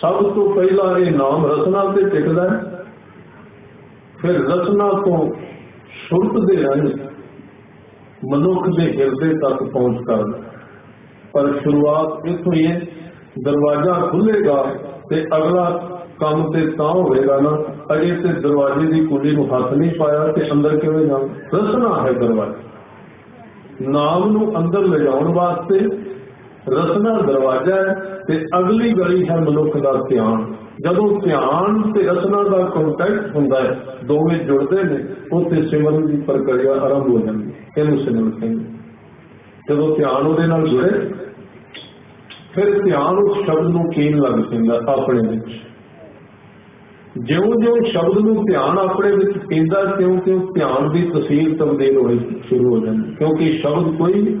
ਸਭ ਤੋਂ ਪਹਿਲਾਂ ਇਹ ਨਾਮ ਰਸਨਾ ਤੇ ਟਿਕਦਾ ਹੈ। ਫਿਰ ਰਸਨਾ ਤੋਂ ਸੁਰਤ ਦੇ ਰਾਹੀਂ ਮਨੁੱਖ ਦੇ ਹਿਰਦੇ ਤੱਕ ਪਹੁੰਚ ਕਰਦਾ ਪਰ ਸ਼ੁਰੂਆਤ ਇੱਥੋਂ ਹੀ ਹੈ, ਦਰਵਾਜ਼ਾ ਖੁੱਲੇਗਾ ਤੇ ਅਗਲਾ ਕੰਮ ਤੇ ਤਾਂ ਹੋਵੇਗਾ ਨਾ, ਅਜੇ ਤੇ ਦਰਵਾਜ਼ੇ ਦੀ ਕੁੰਡੀ ਨੂੰ ਹੱਥ ਨਹੀਂ ਪਾਇਆ ਤੇ ਅੰਦਰ ਕਿਵੇਂ ਜਾਣ? ਰਸਨਾ ਹੈ ਦਰਵਾਜ਼ਾ। ਨਾਮ ਨੂੰ ਅੰਦਰ ਲਿਜਾਉਣ ਵਾਸਤੇ ਰਸਨਾ ਦਰਵਾਜ਼ਾ ਹੈ ਤੇ ਅਗਲੀ ਗਲੀ ਹੈ ਮਨੁੱਖ ਦਾ ਧਿਆਨ। ਜਦੋਂ ਧਿਆਨ ਤੇ ਰਸਨਾ ਦਾ ਕੰਟੈਕਟ ਹੁੰਦਾ ਹੈ, ਦੋਵੇਂ ਜੁੜਦੇ ਨੇ, ਉੱਥੇ ਸਿਮਰਨ ਦੀ ਪ੍ਰਕਿਰਿਆ ਆਰੰਭ ਹੋ ਜਾਂਦੀ ਹੈ। ਇਹਨੂੰ ਸਿਮਰਨ ਕਹਿੰਦੇ ਜਦੋਂ ਧਿਆਨ ਉਹਦੇ ਨਾਲ ਜੁੜੇ, ਫਿਰ ਧਿਆਨ ਉਸ ਸ਼ਬਦ ਨੂੰ ਕੀਨ ਲੱਗ ਪੈਂਦਾ ਆਪਣੇ ਵਿੱਚ। ਜਿਉਂ-ਜਿਉਂ ਸ਼ਬਦ ਨੂੰ ਧਿਆਨ ਆਪਣੇ ਵਿੱਚ ਪੀਂਦਾ ਕਿਉਂ-ਕਿਉਂ ਧਿਆਨ ਦੀ ਤਸਵੀਰ ਤਬਦੀਲ ਹੋਣੀ ਸ਼ੁਰੂ ਹੋ ਜਾਂਦੀ ਕਿਉਂਕਿ ਸ਼ਬਦ ਕੋਈ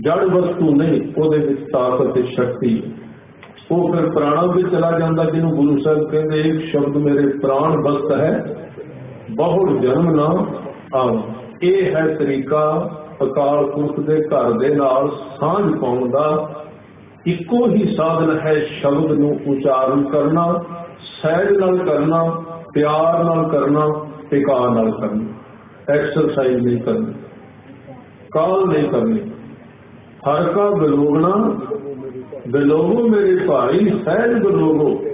ਜੜ ਵਸਤੂ ਨਹੀਂ, ਉਹਦੇ ਵਿੱਚ ਤਾਕਤ ਤੇ ਸ਼ਕਤੀ ਉਹ ਫਿਰ ਪ੍ਰਾਣਾਂ ਵਿੱਚ ਚਲਾ ਜਾਂਦਾ, ਜਿਹਨੂੰ ਗੁਰੂ ਸਾਹਿਬ ਕਹਿੰਦੇ, ਇੱਕ ਸ਼ਬਦ ਮੇਰੇ ਪ੍ਰਾਣ ਬਸਤ ਹੈ, ਬਹੁੜ ਜਨਮ ਨਾ ਆਵ ਇਹ ਹੈ ਤਰੀਕਾ ਅਕਾਲ ਪੁਰਖ ਦੇ ਘਰ ਦੇ ਨਾਲ ਸਾਂਝ ਪਾਉਣ ਦਾ। ਇੱਕੋ ਹੀ ਸਾਧਨ ਹੈ ਸ਼ਬਦ ਨੂੰ ਉਚਾਰਨ ਕਰਨਾ, ਸਹਿਜ ਨਾਲ ਕਰਨਾ, ਪਿਆਰ ਨਾਲ ਕਰਨਾ, ਟਿਕਾ ਨਾਲ ਕਰਨਾ। ਐਕਸਰਸਾਈਜ਼ ਨਹੀਂ ਕਰਨੀ। ਕਾਲ ਨਹੀਂ ਕਰਨੀ। ਹਰ ਕਾ ਬਿਲੋਗਣਾ ਬਿਲੋਗੋ ਮੇਰੇ ਭਾਈ, ਸਹਿਜ ਬਲੋਗੋ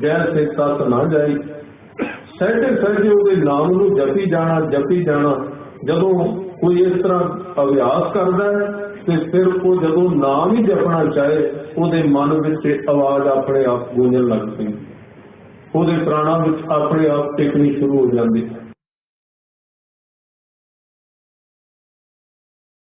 ਜੈਸੇ ਤਤ ਨਾ ਜਾਈ। ਸਹਿਜੇ ਸਹਿਜੇ ਉਹਦੇ ਨਾਮ ਨੂੰ ਜਪੀ ਜਾਣਾ ਜਪੀ ਜਾਣਾ। ਜਦੋਂ ਕੋਈ ਇਸ ਤਰ੍ਹਾਂ ਅਭਿਆਸ ਕਰਦਾ ਹੈ, ਤੇ ਫਿਰ ਉਹ ਜਦੋਂ ਨਾਮ ਹੀ ਜਪਣਾ ਚਾਹੇ, ਉਹਦੇ ਮਨ ਵਿੱਚ ਆਵਾਜ਼ ਆਪਣੇ ਆਪ ਗੂੰਜਣ ਲੱਗ ਪੈਂਦੀ ਉਹਦੇ ਪ੍ਰਾਣਾਂ ਵਿੱਚ ਆਪਣੇ ਆਪ ਟਿਕਣੀ ਸ਼ੁਰੂ ਹੋ ਜਾਂਦੀ।